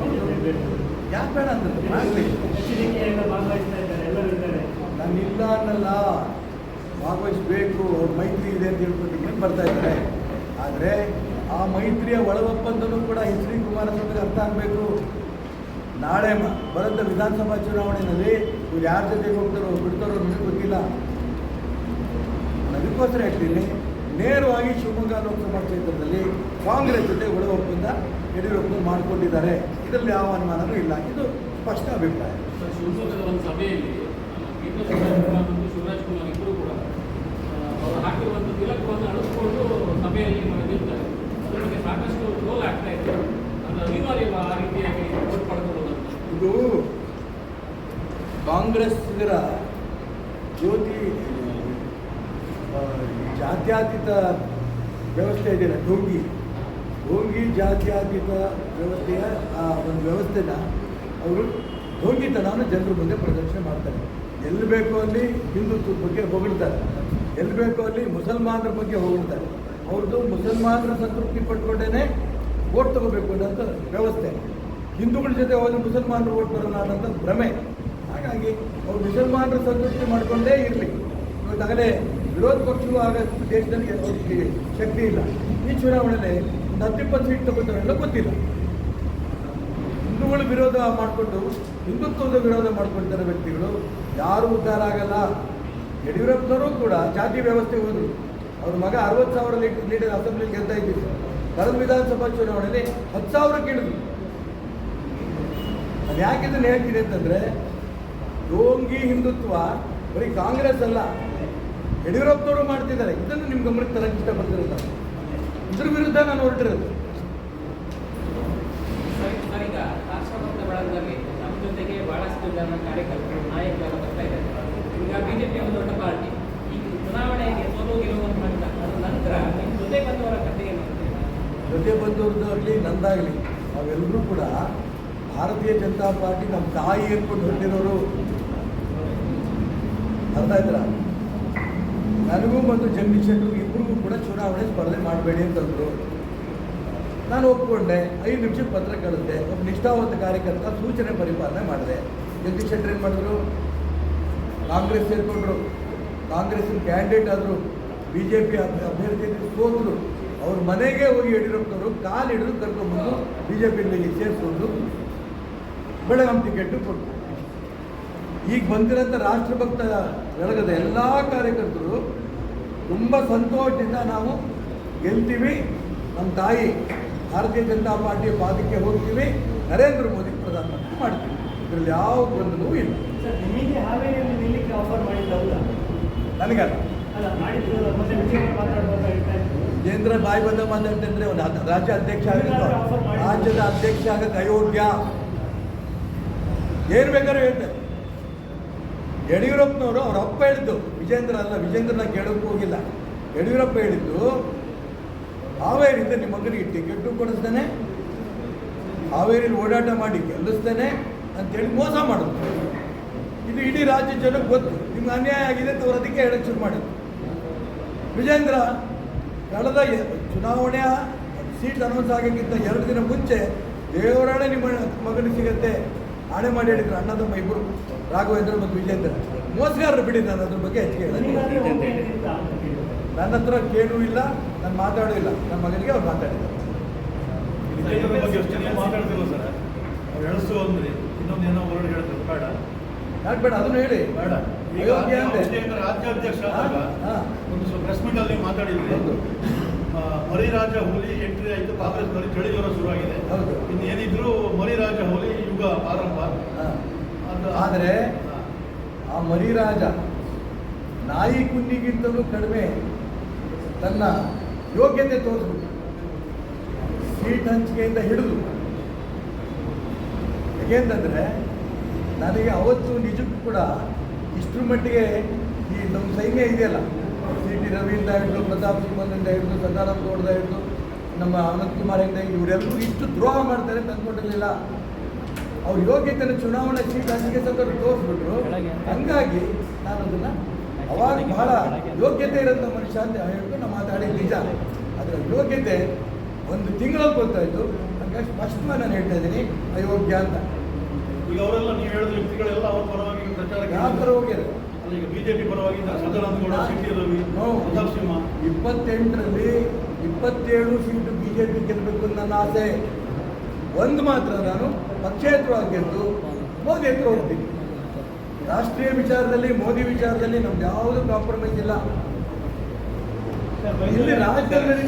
ಯಾಕೆ ಬೇಡ ಆಗಲಿ ಇದ್ದಾರೆ ನಾನು ಇಲ್ಲ ಅನ್ನಲ್ಲ. ಭಾಗವಹಿಸಬೇಕು ಅವ್ರ ಮೈತ್ರಿ ಇದೆ ಅಂತ ಹೇಳ್ಕೊಂಡು ಬರ್ತಾ ಇದ್ದಾರೆ? ಆದರೆ ಆ ಮೈತ್ರಿಯ ಒಳ ಒಪ್ಪಂದನೂ ಕೂಡ ಎಚ್ ಡಿ ಕುಮಾರಸ್ವಾಮಿಗೆ ಅರ್ಥ ಆಗಬೇಕು. ನಾಳೆ ಬರೋದ ವಿಧಾನಸಭಾ ಚುನಾವಣೆಯಲ್ಲಿ ಇವ್ರು ಯಾರ ಜೊತೆಗೆ ಹೋಗ್ತಾರೋ ಬಿಡ್ತಾರೋ ನನಗೆ ಗೊತ್ತಿಲ್ಲ. ಅದಕ್ಕೋಸ್ಕರ ಹೇಳ್ತೀನಿ ನೇರವಾಗಿ ಶಿವಮೊಗ್ಗ ಲೋಕಸಭಾ ಕ್ಷೇತ್ರದಲ್ಲಿ ಕಾಂಗ್ರೆಸ್ ಜೊತೆ ಒಳ ಒಪ್ಪಂದ ಯಡಿಯೂರಪ್ಪ ಮಾಡಿಕೊಂಡಿದ್ದಾರೆ. ಇದರಲ್ಲಿ ಯಾವ ಅನುಮಾನವೂ ಇಲ್ಲ. ಇದು ಸ್ಪಷ್ಟ ಅಭಿಪ್ರಾಯ. ಶಿವಮೊಗ್ಗದ ಒಂದು ಸಭೆಯಲ್ಲಿ ಶಿವರಾಜ್ಕುಮಾರ್ ಮತ್ತು ಶಿವರಾಜ್ ಕುಮಾರ್ ಇಬ್ಬರು ಕೂಡ ಅವರು ಹಾಕಿರುವಂಥ ತಿಲಕವನ್ನು ಅಳಿಸ್ಕೊಂಡು ಸಭೆಯಲ್ಲಿ ನಿಲ್ತಾರೆ. ಅದ್ರ ಬಗ್ಗೆ ಸಾಕಷ್ಟು ರೋಲ್ ಆಗ್ತಾ ಇದೆ. ಅದು ಅನಿವಾರ್ಯವ ಆ ರೀತಿಯಾಗಿ ಪಡ್ಕೊಳ್ಳೋದು ಇದು ಕಾಂಗ್ರೆಸ್ಸಿಗರ ಜ್ಯೋತಿ ಜಾತ್ಯಾತೀತ ವ್ಯವಸ್ಥೆ ಇದೆಯಲ್ಲ ಢೋಂಗಿ ಢೋಂಗಿ ಜಾತ್ಯತೀತ ವ್ಯವಸ್ಥೆಯ ಆ ಒಂದು ವ್ಯವಸ್ಥೆನ ಅವರು ಢೋಂಗಿತನವನ್ನು ಜನರ ಮುಂದೆ ಪ್ರದರ್ಶನ ಮಾಡ್ತಾರೆ. ಎಲ್ಲಿ ಬೇಕೋ ಅಲ್ಲಿ ಹಿಂದುತ್ವದ ಬಗ್ಗೆ ಹೊಗಳ್ತಾರೆ. ಎಲ್ಲಿ ಬೇಕೋ ಅಲ್ಲಿ ಮುಸಲ್ಮಾನರ ಬಗ್ಗೆ ಹೊಗಳ್ತಾರೆ. ಅವ್ರದ್ದು ಮುಸಲ್ಮಾನರ ಸಂತೃಪ್ತಿ ಪಡ್ಕೊಂಡೇ ಓಟ್ ತಗೋಬೇಕು ಅನ್ನೋಂಥ ವ್ಯವಸ್ಥೆ. ಹಿಂದೂಗಳ ಜೊತೆ ಹೋಗಿ ಮುಸಲ್ಮಾನರು ಓಟ್ ಬರೋಣ ಅನ್ನೋಂಥ ಭ್ರಮೆ. ಹಾಗಾಗಿ ಅವ್ರು ಮುಸಲ್ಮಾನರ ಸಂತೃಪ್ತಿ ಮಾಡಿಕೊಂಡೇ ಇರಲಿ. ಇವತ್ತಾಗಲೇ ವಿರೋಧ ಪಕ್ಷವೂ ಆಗ ದೇಶದಲ್ಲಿ ಶಕ್ತಿ ಇಲ್ಲ. ಈ ಚುನಾವಣೆಯಲ್ಲಿ ಹತ್ತಿಪ್ಪತ್ತು ಸೀಟ್ ತಗೊಂಡವರೆಲ್ಲ ಗೊತ್ತಿಲ್ಲ. ಹಿಂದೂಗಳು ವಿರೋಧ ಮಾಡಿಕೊಂಡು, ಹಿಂದುತ್ವದ ವಿರೋಧ ಮಾಡಿಕೊಂಡಿದ್ದಾರೆ ವ್ಯಕ್ತಿಗಳು. ಯಾರು ಉದ್ಧಾರ ಆಗಲ್ಲ. ಯಡಿಯೂರಪ್ಪನವರು ಕೂಡ ಜಾತಿ ವ್ಯವಸ್ಥೆ ಹೋದರು. ಅವ್ರ ಮಗ ಅರವತ್ತು ಸಾವಿರ ಲೀಟರ್ ಲೀಟರ್ ಅಸೆಂಬ್ಲಿ ಗೆಲ್ತಾ ಇದ್ದಿದ್ದು. ಕಳೆದ ವಿಧಾನಸಭಾ ಚುನಾವಣೆಯಲ್ಲಿ ಹತ್ತು ಸಾವಿರ ಕೇಳಿದ್ರು ಅದು ಯಾಕೆ ಇದನ್ನು ಹೇಳ್ತೀನಿ ಅಂತಂದರೆ ಡೋಂಗಿ ಹಿಂದುತ್ವ ಬರೀ ಕಾಂಗ್ರೆಸ್ ಅಲ್ಲ. ಯಡಿಯೂರಪ್ಪನವರು ಮಾಡ್ತಿದ್ದಾರೆ. ಇದನ್ನು ನಿಮ್ಮ ಗಮನಕ್ಕೆ ತರಕ್ಕೆ ಇಷ್ಟಪಡ್ತಿರೋದು ನಾನು ಇದ್ರ ವಿರುದ್ಧ ನಾನು ಹೊರಟಿರೋದು. ಜೊತೆ ಬಂದವರ ಕಥೆ ಏನು ಅಂತೀರಾ? ಜೊತೆ ಬಂದವ್ರದ್ದಾಗಲಿ ನಂದಾಗಲಿ ನಾವೆಲ್ಲರೂ ಕೂಡ ಭಾರತೀಯ ಜನತಾ ಪಾರ್ಟಿ ನಮ್ಮ ತಾಯಿ ಅನ್ಕೊಂಡು ಹೊರಟಿರೋರು. ಅರ್ಥ ನನಗೂ ಮತ್ತು ಜಗದೀಶ್ ಶೆಟ್ಟರ್ಗೂ ಇಬ್ಬರಿಗೂ ಕೂಡ ಚುನಾವಣೆ ಸ್ಪರ್ಧೆ ಮಾಡಬೇಡಿ ಅಂತಂದರು ನಾನು ಒಪ್ಕೊಂಡೆ, ಐದು ನಿಮಿಷಕ್ಕೆ ಪತ್ರ ಕಳಿಸ್ದೆ ಒಬ್ಬ ನಿಷ್ಠಾವಂತ ಕಾರ್ಯಕರ್ತ ಸೂಚನೆ ಪರಿಪಾಲನೆ ಮಾಡಿದೆ. ಜಗದೀಶ್ ಶೆಟ್ಟರ್ ಏನು ಮಾಡಿದ್ರು? ಕಾಂಗ್ರೆಸ್ ಸೇರಿಕೊಂಡ್ರು. ಕಾಂಗ್ರೆಸ್ಸಿನ ಕ್ಯಾಂಡಿಡೇಟ್ ಆದರು. ಬಿ ಜೆ ಪಿ ಅಭ್ಯರ್ಥಿ ಸೋತರು. ಅವ್ರ ಮನೆಗೆ ಹೋಗಿ ಯಡಿಯೂರಪ್ಪನವರು ಕಾಲು ಹಿಡಿದು ಕರ್ಕೊಂಡ್ಬಂದು ಬಿ ಜೆ ಪಿಯಲ್ಲಿ ಸೇರಿಸ್ಕೊಂಡು ಬೆಳಗಾಂ ಟಿಕೆಟ್ ಕೊಟ್ಟರು ಈಗ ಬಂದಿರೋಂಥ ರಾಷ್ಟ್ರಭಕ್ತ ಬೆಳಗದ ಎಲ್ಲ ಕಾರ್ಯಕರ್ತರು ತುಂಬ ಸಂತೋಷದಿಂದ ನಾವು ಗೆಲ್ತೀವಿ. ನಮ್ಮ ತಾಯಿ ಭಾರತೀಯ ಜನತಾ ಪಾರ್ಟಿ ಪಾದಕ್ಕೆ ಹೋಗ್ತೀವಿ. ನರೇಂದ್ರ ಮೋದಿ ಪ್ರಧಾನಮಂತ್ರಿ ಮಾಡ್ತೀವಿ. ಇದರಲ್ಲಿ ಯಾವ ಗೊಂದಲವೂ ಇಲ್ಲ. ನನಗಲ್ಲ. ವಿಜೇಂದ್ರ ಬಾಯಿ ಬಂದ ಮಾತಾಡ್ತಂದ್ರೆ ಒಂದು ರಾಜ್ಯ ಅಧ್ಯಕ್ಷ ಆಗಿದ್ದು ರಾಜ್ಯದ ಅಧ್ಯಕ್ಷ ಆಗ ಅಯೋಗ್ಯ. ಏನು ಬೇಕಾದ್ರೂ ಹೇಳ್ತಾರೆ. ಯಡಿಯೂರಪ್ಪನವರು ಅವ್ರ ಅಪ್ಪ ಹೇಳಿದ್ದು, ವಿಜೇಂದ್ರ ಅಲ್ಲ, ವಿಜೇಂದ್ರನ ಕೇಳೋಕ್ಕೂ ಹೋಗಿಲ್ಲ. ಯಡಿಯೂರಪ್ಪ ಹೇಳಿದ್ದು, ಹಾವೇರಿಯಿಂದ ನಿಮ್ಮ ಮಗನಿಗೆ ಟಿಕೆಟು ಕೊಡಿಸ್ತಾನೆ, ಹಾವೇರಿಲಿ ಓಡಾಟ ಮಾಡಿ ಗೆಲ್ಲಿಸ್ತಾನೆ ಅಂತೇಳಿ ಮೋಸ ಮಾಡೋದು ಇದು ಇಡೀ ರಾಜ್ಯ ಜನಕ್ಕೆ ಗೊತ್ತು. ನಿಮ್ಗೆ ಅನ್ಯಾಯ ಆಗಿದೆ ಅಂತ ಅವ್ರು ಅದಕ್ಕೆ ಹೇಳಕ್ಕೆ ಶುರು ಮಾಡಿದ್ರು. ವಿಜೇಂದ್ರ ಕಳೆದ ಚುನಾವಣೆಯ ಸೀಟ್ ಅನೌನ್ಸ್ ಆಗೋಕ್ಕಿಂತ ಎರಡು ದಿನ ಮುಂಚೆ ದೇವರಾಣೆ ನಿಮ್ಮ ಮಗನಿಗೆ ಸಿಗತ್ತೆ, ಆಣೆ ಮಾಡಿ ಹೇಳಿದ್ರು, ಅಣ್ಣದಮ್ಮ ಇಬ್ಬರು ರಾಘವೇಂದ್ರ ಮತ್ತು ವಿಜೇಂದ್ರ ಮೋಸಗಾರರು ಬಿಡಿ ನಾನು ಅದ್ರ ಬಗ್ಗೆ ಹೆಚ್ಚಿಗೆ. ನನ್ನ ಹತ್ರ ಕೇಳೂ ಇಲ್ಲ ನಾನು ಮಾತಾಡೂ ಇಲ್ಲ. ನನ್ನ ಮಗನಿಗೆ ಅವ್ರು ಮಾತಾಡಿದ್ದಾರೆ. ಸರ್ ಅವ್ರು ಎಳಸು ಅಂದ್ರೆ. ಇನ್ನೊಂದು ಏನೋ ಹೊರಗಡೆ ಹೇಳಿದ್ರು. ಬೇಡ. ಯಾಕೆ ಬೇಡ? ಅದನ್ನು ಹೇಳಿ. ಬೇಡ. ರಾಜ್ಯಾಧ್ಯಕ್ಷ. ಒಂದು ಪ್ರೆಸ್ ಮೀಟ್ ಅಲ್ಲಿ ನೀವು ಮಾತಾಡಿದ್ರಿ. ಮರಿರಾಜ ಹೋಲಿ ಎಂಟ್ರಿ ಆಯ್ತು ಕಾಂಗ್ರೆಸ್ ಬರೀ ಚಳಿ ಜ್ವರ ಶುರುವಾಗಿದೆ. ಹೌದು. ಇನ್ನೇನಿದ್ರು ಮರಿರಾಜ ಹೋಲಿ ಯುಗ ಆರಂಭ. ಆದರೆ. ಆ ಮರಿರಾಜ ನಾಯಿ ಕುನ್ನಿಗಿಂತಲೂ ಕಡಿಮೆ ತನ್ನ ಯೋಗ್ಯತೆ ತೋರಿಸ್ಬಿಟ್ಟು ಸೀಟ್ ಹಂಚಿಕೆಯಿಂದ ಹಿಡಿದು ಯಾಕೆಂತಂದರೆ ನನಗೆ ಅವತ್ತು ನಿಜಕ್ಕೂ ಕೂಡ ಇಷ್ಟರ ಮಟ್ಟಿಗೆ ಈ ನಮ್ಮ ಸೈನ್ಯ ಇದೆಯಲ್ಲ, ಸಿ ಟಿ ರವಿಯಿಂದ ಹಿಡಿದು, ಪ್ರತಾಪ್ ಸಿಂಹನಿಂದ ಹಿಡಿದು, ಸದಾನಂದ ಗೌಡದ ಹಿಡಿದು, ನಮ್ಮ ಅನಂತ್ ಕುಮಾರಿಂದ ಇವರೆಲ್ಲರೂ ಇಷ್ಟು ದ್ರೋಹ ಮಾಡ್ತಾರೆ ಅಂತ ಅಂದ್ಕೊಂಡಿರಲಿಲ್ಲ ಅವ್ರ ಯೋಗ್ಯತೆಯನ್ನು ಚುನಾವಣಾ ಸೀಟ್ ಹಂಚಿಕೆ ಸಂದರ್ಭ ತೋರಿಸ್ಬಿಟ್ರು. ಹಂಗಾಗಿ ನಾನು ಅದನ್ನ ಅವಾಗ ಬಹಳ ಯೋಗ್ಯತೆ ಇರೋಂಥ ಮನುಷ್ಯ ಅಂತ ಹೇಳ್ಕೊಂಡು ನಾವು ಮಾತಾಡಿ ನಿಜ. ಅದರ ಯೋಗ್ಯತೆ ಒಂದು ತಿಂಗಳಲ್ಲಿ ಗೊತ್ತಾಯಿತು ಹಂಗಾಗಿ ಸ್ಪಷ್ಟವಾಗಿ ನಾನು ಹೇಳ್ತಾ ಇದ್ದೀನಿ ಅಯೋಗ್ಯ ಅಂತ. ಈಗ ಅವರೆಲ್ಲ ನೀವು ಹೇಳಿದ ವ್ಯಕ್ತಿಗಳೆಲ್ಲ ಅವ್ರ ಪರವಾಗಿ ಯಾವ ಥರ ಅಲ್ಲ, ಈಗ ಬಿಜೆಪಿ ಪರವಾಗಿ. ಪ್ರತಾಪ್ ಸಿಂಹ ಇಪ್ಪತ್ತೆಂಟರಲ್ಲಿ ಇಪ್ಪತ್ತೇಳು ಸೀಟು ಬಿ ಜೆ ಪಿ ಗೆಲ್ಲಬೇಕು ಅಂತ ನನ್ನ ಆಸೆ. ಒಂದು ಮಾತ್ರ ನಾನು ಪಕ್ಷೇತರವಾಗಿ ಗೆದ್ದು ಮೋದಿ ಹತ್ರ ಹೋಗ್ತೀವಿ ರಾಷ್ಟ್ರೀಯ ವಿಚಾರದಲ್ಲಿ, ಮೋದಿ ವಿಚಾರದಲ್ಲಿ ನಮ್ದು ಯಾವುದು ಕಾಂಪ್ರಮೈಸ್ ಇಲ್ಲ. ಇಲ್ಲಿ ರಾಜ್ಯದಲ್ಲಿ